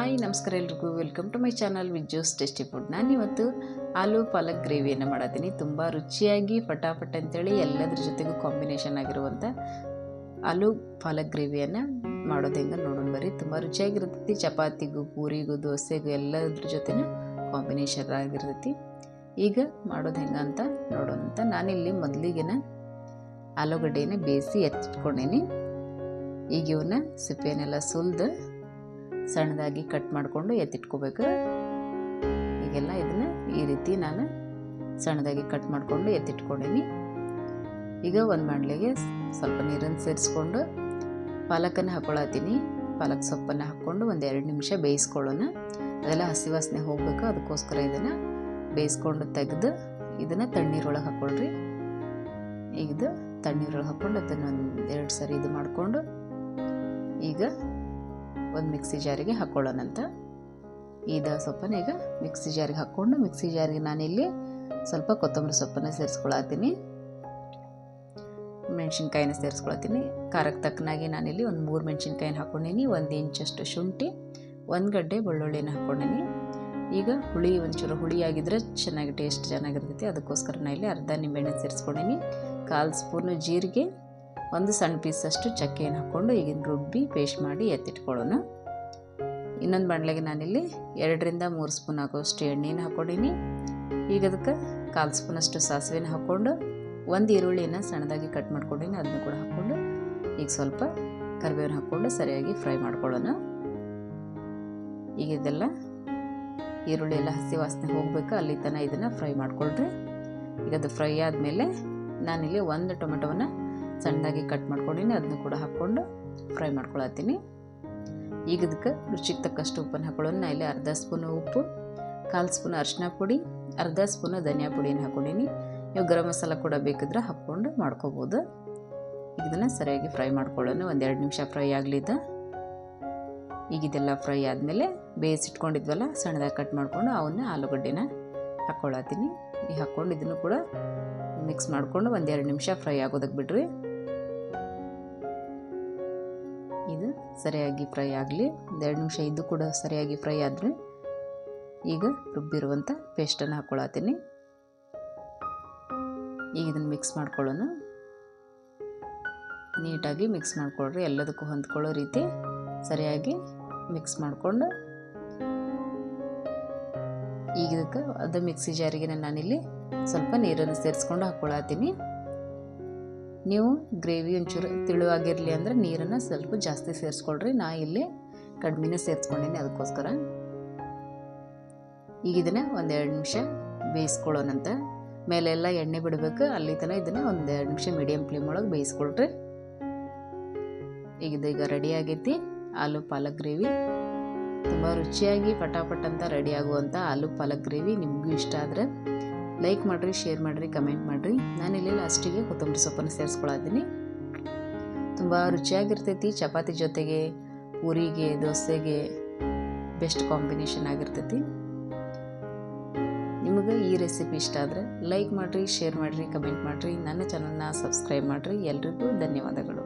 Hi, ನಮಸ್ಕಾರ ಎಲ್ರಿಗೂ. Welcome to my channel with juice tasty food ನಾನಿವತ್ತು ಆಲೂ ಪಾಲಕ್ ಗ್ರೇವಿಯನ್ನು ಮಾಡತ್ತೀನಿ ತುಂಬ ರುಚಿಯಾಗಿ ಫಟಾಫಟ್ ಅಂತೇಳಿ ಎಲ್ಲದ್ರ ಜೊತೆಗೂ ಕಾಂಬಿನೇಷನ್ ಆಗಿರುವಂಥ ಆಲೂ ಪಾಲಕ್ ಗ್ರೇವಿಯನ್ನು ಮಾಡೋದು ಹೆಂಗೆ ನೋಡೋಣ ಬರ್ರಿ. ತುಂಬ ರುಚಿಯಾಗಿರ್ತೈತಿ. ಚಪಾತಿಗೂ, ಪೂರಿಗೂ, ದೋಸೆಗೂ ಎಲ್ಲದ್ರ ಜೊತೆನೂ ಕಾಂಬಿನೇಷನ್ ಆಗಿರ್ತೈತಿ. ಈಗ ಮಾಡೋದು ಹೆಂಗೆ ಅಂತ ನೋಡೋಣ ಅಂತ. ನಾನಿಲ್ಲಿ ಮೊದಲಿಗೆನ ಆಲೂಗಡ್ಡೆನ ಬೇಯಿಸಿ ಎತ್ತಿಟ್ಕೊಂಡೇನಿ. ಈಗ ಇವನ್ನ ಸಿಪ್ಪೆನೆಲ್ಲ ಸುಲಿದು ಸಣ್ಣದಾಗಿ ಕಟ್ ಮಾಡಿಕೊಂಡು ಎತ್ತಿಟ್ಕೋಬೇಕು. ಈಗೆಲ್ಲ ಇದನ್ನು ಈ ರೀತಿ ನಾನು ಸಣ್ಣದಾಗಿ ಕಟ್ ಮಾಡಿಕೊಂಡು ಎತ್ತಿಟ್ಕೊಂಡೀನಿ. ಈಗ ಒಂದು ಬಾಣಲೆಗೆ ಸ್ವಲ್ಪ ನೀರನ್ನು ಸೇರಿಸ್ಕೊಂಡು ಪಾಲಕನ್ನು ಹಾಕ್ಕೊಳತೀನಿ ಪಾಲಕ್ ಸೊಪ್ಪನ್ನು ಹಾಕ್ಕೊಂಡು ಒಂದು ಎರಡು ನಿಮಿಷ ಬೇಯಿಸ್ಕೊಳ್ಳೋಣ. ಅದೆಲ್ಲ ಹಸಿ ವಾಸನೆ ಹೋಗಬೇಕು, ಅದಕ್ಕೋಸ್ಕರ ಇದನ್ನು ಬೇಯಿಸ್ಕೊಂಡು ತೆಗೆದು ಇದನ್ನು ತಣ್ಣೀರೊಳಗೆ ಹಾಕ್ಕೊಳ್ರಿ ಈಗ ತಣ್ಣೀರೊಳಗೆ ಹಾಕ್ಕೊಂಡು ಅದನ್ನು ಒಂದು ಎರಡು ಸರಿ ಇದು ಮಾಡಿಕೊಂಡು ಈಗ ಒಂದು ಮಿಕ್ಸಿ ಜಾರಿಗೆ ಹಾಕ್ಕೊಳ್ಳೋಣಂತ ಈದ ಸೊಪ್ಪನ್ನ ಈಗ ಮಿಕ್ಸಿ ಜಾರಿಗೆ ಹಾಕ್ಕೊಂಡು, ಮಿಕ್ಸಿ ಜಾರಿಗೆ ನಾನಿಲ್ಲಿ ಸ್ವಲ್ಪ ಕೊತ್ತಂಬರಿ ಸೊಪ್ಪನ್ನು ಸೇರಿಸ್ಕೊಳತ್ತೀನಿ. ಮೆಣಸಿನ್ಕಾಯಿನ ಸೇರಿಸ್ಕೊಳತ್ತೀನಿ. ಖಾರಕ್ಕೆ ತಕ್ಕನಾಗಿ ನಾನಿಲ್ಲಿ ಒಂದು ಮೂರು ಮೆಣಸಿನ್ಕಾಯಿನ ಹಾಕ್ಕೊಂಡೀನಿ ಒಂದು ಇಂಚಷ್ಟು ಶುಂಠಿ, ಒಂದು ಗಡ್ಡೆ ಬೆಳ್ಳುಳ್ಳಿನ ಹಾಕ್ಕೊಂಡೀನಿ ಈಗ ಹುಳಿ ಒಂಚೂರು ಹುಳಿಯಾಗಿದ್ದರೆ ಚೆನ್ನಾಗಿ ಟೇಸ್ಟ್ ಚೆನ್ನಾಗಿರ್ತೈತಿ. ಅದಕ್ಕೋಸ್ಕರ ನಾನು ಇಲ್ಲಿ ಅರ್ಧ ನಿಂಬೆಹಣ್ಣು ಸೇರಿಸ್ಕೊಂಡೀನಿ. ಕಾಲು ಸ್ಪೂನು ಜೀರಿಗೆ ಒಂದು ಸಣ್ಣ ಪೀಸಷ್ಟು ಚಕ್ಕೆಯನ್ನು ಹಾಕ್ಕೊಂಡು ಈಗಿನ ರುಬ್ಬಿ ಪೇಸ್ಟ್ ಮಾಡಿ ಎತ್ತಿಟ್ಕೊಳ್ಳೋಣ. ಇನ್ನೊಂದು ಬಾಣಲೆಗೆ ನಾನಿಲ್ಲಿ ಎರಡರಿಂದ ಮೂರು ಸ್ಪೂನ್ ಆಗೋಷ್ಟು ಎಣ್ಣೆನ ಹಾಕ್ಕೊಂಡೀನಿ. ಈಗ ಅದಕ್ಕೆ ಕಾಲು ಸ್ಪೂನಷ್ಟು ಸಾಸಿವೆನ ಹಾಕ್ಕೊಂಡು ಒಂದು ಈರುಳ್ಳಿನ ಸಣ್ಣದಾಗಿ ಕಟ್ ಮಾಡ್ಕೊಂಡಿನಿ. ಅದನ್ನ ಕೂಡ ಹಾಕ್ಕೊಂಡು ಈಗ ಸ್ವಲ್ಪ ಕರಿಬೇವನ್ನ ಹಾಕ್ಕೊಂಡು ಸರಿಯಾಗಿ ಫ್ರೈ ಮಾಡ್ಕೊಳ್ಳೋಣ. ಈಗ ಇದೆಲ್ಲ ಈರುಳ್ಳಿ ಎಲ್ಲ ಹಸಿ ವಾಸನೆ ಹೋಗಬೇಕು, ಅಲ್ಲಿ ತನಕ ಇದನ್ನು ಫ್ರೈ ಮಾಡ್ಕೊಳ್ರಿ. ಈಗ ಅದು ಫ್ರೈ ಆದಮೇಲೆ ನಾನಿಲ್ಲಿ ಒಂದು ಟೊಮೆಟೊವನ್ನು ಸಣ್ಣದಾಗಿ ಕಟ್ ಮಾಡ್ಕೊಂಡಿನಿ, ಅದನ್ನು ಕೂಡ ಹಾಕ್ಕೊಂಡು ಫ್ರೈ ಮಾಡ್ಕೊಳತ್ತೀನಿ. ಈಗ ಇದಕ್ಕೆ ರುಚಿಗೆ ತಕ್ಕಷ್ಟು ಉಪ್ಪನ್ನು ಹಾಕೊಳ್ಳೋಣ. ಇಲ್ಲಿ ಅರ್ಧ ಸ್ಪೂನು ಉಪ್ಪು, ಕಾಲು ಸ್ಪೂನ್ ಅರಿಶಿನ ಪುಡಿ, ಅರ್ಧ ಸ್ಪೂನು ಧನಿಯಾ ಪುಡಿನ ಹಾಕ್ಕೊಂಡಿನಿ ನೀವು ಗರಂ ಮಸಾಲ ಕೂಡ ಬೇಕಿದ್ರೆ ಹಾಕ್ಕೊಂಡು ಮಾಡ್ಕೋಬೋದು. ಇದನ್ನು ಸರಿಯಾಗಿ ಫ್ರೈ ಮಾಡ್ಕೊಳ್ಳೋಣ. ಒಂದೆರಡು ನಿಮಿಷ ಫ್ರೈ ಆಗಲಿದ್ದ ಈಗ ಇದೆಲ್ಲ ಫ್ರೈ ಆದಮೇಲೆ ಬೇಯಿಸಿಟ್ಕೊಂಡಿದ್ವಲ್ಲ ಸಣ್ಣದಾಗಿ ಕಟ್ ಮಾಡಿಕೊಂಡು ಅವನ್ನ ಆಲೂಗಡ್ಡೆನ ಹಾಕ್ಕೊಳತ್ತೀನಿ ಈ ಹಾಕ್ಕೊಂಡು ಇದನ್ನು ಕೂಡ ಮಿಕ್ಸ್ ಮಾಡಿಕೊಂಡು ಒಂದೆರಡು ನಿಮಿಷ ಫ್ರೈ ಆಗೋದಕ್ಕೆ ಬಿಡ್ರಿ. ಸರಿಯಾಗಿ ಫ್ರೈ ಆಗಲಿ ಒಂದೆರಡು ನಿಮಿಷ ಇದ್ದು ಕೂಡ ಸರಿಯಾಗಿ ಫ್ರೈ ಆದರೆ ಈಗ ರುಬ್ಬಿರುವಂಥ ಪೇಸ್ಟನ್ನು ಹಾಕ್ಕೊಳತ್ತೀನಿ ಈಗ ಇದನ್ನು ಮಿಕ್ಸ್ ಮಾಡ್ಕೊಳ್ಳೋಣ. ನೀಟಾಗಿ ಮಿಕ್ಸ್ ಮಾಡ್ಕೊಳ್ರಿ, ಎಲ್ಲದಕ್ಕೂ ಹೊಂದ್ಕೊಳ್ಳೋ ರೀತಿ ಸರಿಯಾಗಿ ಮಿಕ್ಸ್ ಮಾಡಿಕೊಂಡು. ಈಗ ಇದಕ್ಕೆ ಅದು ಮಿಕ್ಸಿ ಜಾರಿಗೆ ನಾನಿಲ್ಲಿ ಸ್ವಲ್ಪ ನೀರನ್ನು ಸೇರಿಸ್ಕೊಂಡು ಹಾಕ್ಕೊಳತ್ತೀನಿ ನೀವು ಗ್ರೇವಿ ಒಂಚೂರು ತಿಳುವಾಗಿರಲಿ ಅಂದರೆ ನೀರನ್ನು ಸ್ವಲ್ಪ ಜಾಸ್ತಿ ಸೇರಿಸ್ಕೊಳ್ರಿ. ನಾ ಇಲ್ಲಿ ಕಡಿಮೆನೇ ಸೇರಿಸ್ಕೊಂಡೀನಿ ಅದಕ್ಕೋಸ್ಕರ. ಈಗ ಇದನ್ನು ಒಂದೆರಡು ನಿಮಿಷ ಬೇಯಿಸ್ಕೊಳ್ಳೋಣಂತ. ಮೇಲೆಲ್ಲ ಎಣ್ಣೆ ಬಿಡಬೇಕು. ಅಲ್ಲಿ ತನಕ ಇದನ್ನು ಒಂದೆರಡು ನಿಮಿಷ ಮೀಡಿಯಮ್ ಫ್ಲೇಮ್ ಒಳಗೆ ಬೇಯಿಸ್ಕೊಳ್ರಿ. ಈಗ ಇದೀಗ ರೆಡಿ ಆಗೈತಿ. ಆಲೂ ಪಾಲಕ್ ಗ್ರೇವಿ. ತುಂಬ ರುಚಿಯಾಗಿ, ಪಟಾಪಟ್ ಅಂತ ರೆಡಿ ಆಗುವಂಥ ಆಲೂ ಪಾಲಕ್ ಗ್ರೇವಿ ನಿಮಗೂ ಇಷ್ಟ ಆದರೆ ಲೈಕ್ ಮಾಡಿರಿ ಶೇರ್ ಮಾಡಿರಿ ಕಮೆಂಟ್ ಮಾಡಿರಿ. ನಾನಿಲ್ಲಿ ಲಾಸ್ಟಿಗೆ ಕೊತ್ತಂಬರಿ ಸೊಪ್ಪನ್ನು ಸೇರಿಸ್ಕೊಳತ್ತೀನಿ ತುಂಬ ರುಚಿಯಾಗಿರ್ತೈತಿ. ಚಪಾತಿ ಜೊತೆಗೆ, ಪೂರಿಗೆ, ದೋಸೆಗೆ ಬೆಸ್ಟ್ ಕಾಂಬಿನೇಷನ್ ಆಗಿರ್ತೈತಿ. ನಿಮಗೆ ಈ ರೆಸಿಪಿ ಇಷ್ಟ ಆದರೆ ಲೈಕ್ ಮಾಡಿರಿ ಶೇರ್ ಮಾಡಿರಿ ಕಮೆಂಟ್ ಮಾಡಿರಿ. ನನ್ನ ಚಾನಲ್ನ ಸಬ್ಸ್ಕ್ರೈಬ್ ಮಾಡಿರಿ. ಎಲ್ರಿಗೂ ಧನ್ಯವಾದಗಳು.